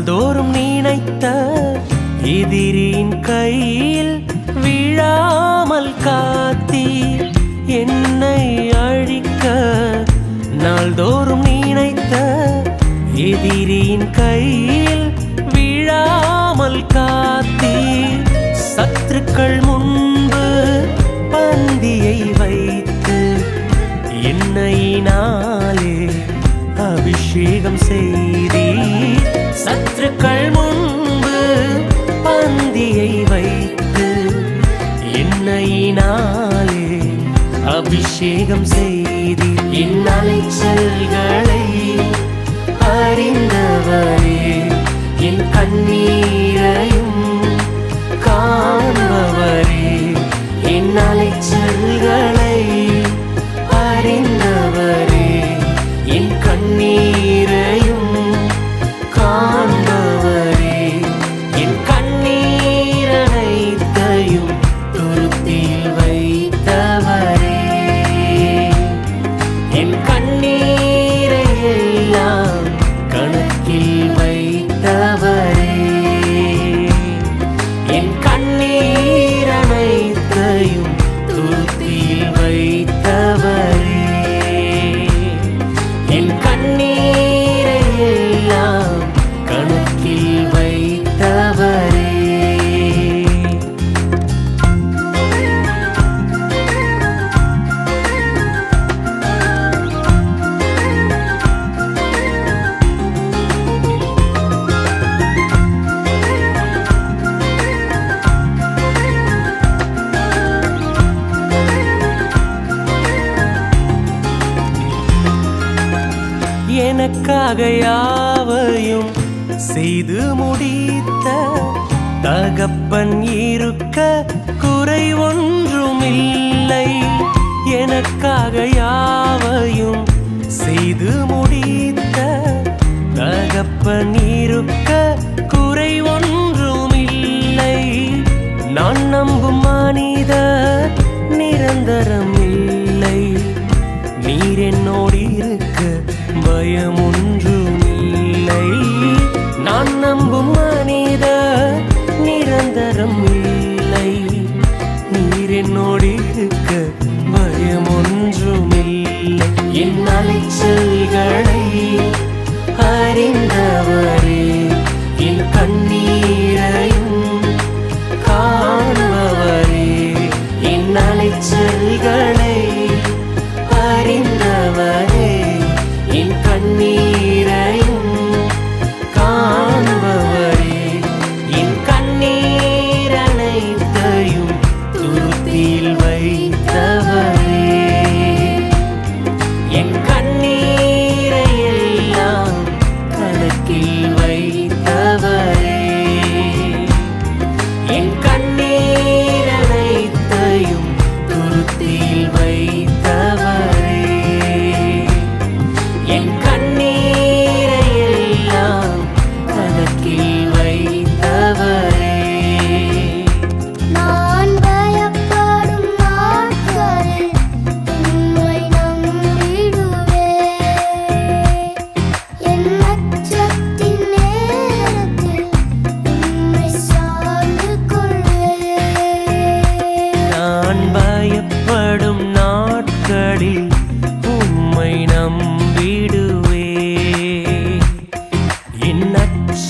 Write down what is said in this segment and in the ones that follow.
நாள்தோறும் நினைத்த எதிரின் கையில் விழாமல் காத்தி என்னை அழிக்க நாள்தோறும் நினைத்த எதிரின் கையில் விழாமல் காத்தி சத்துருக்கள் முன்பு பந்தியை வைத்து என்னையினாலே அபிஷேகம் செய்தி சத்துருக்கள் முன்பு பந்தியை வைத்து என்னையினாலே அபிஷேகம் செய்தி. என் அலைச்சல்களை அறிந்தவரே என் கண்ணீரையும் கா எனக்காக யாவையும் செய்து முடித்த தகப்பன் இருக்க குறை ஒன்றுமில்லை. எனக்காக யாவையும் செய்து முடித்த தகப்பன் இருக்க குறை ஒன்றுமில்லை. நான் நம்பும் மனித நிரந்தரம் விளைச்சல்களை அறிந்தவரே என் கண்ணீரையும் காண்பவரே. என் கண்ணீர் அனைத்தையும் துருத்தில் வைத்தவரே. என் கண்ணீரை எல்லாம் கணக்கில் வைத்தவரே. என் கண்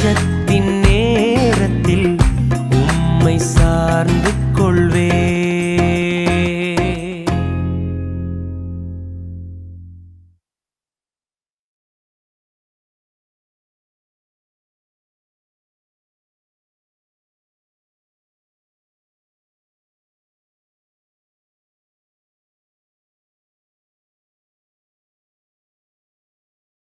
நேசத்தின்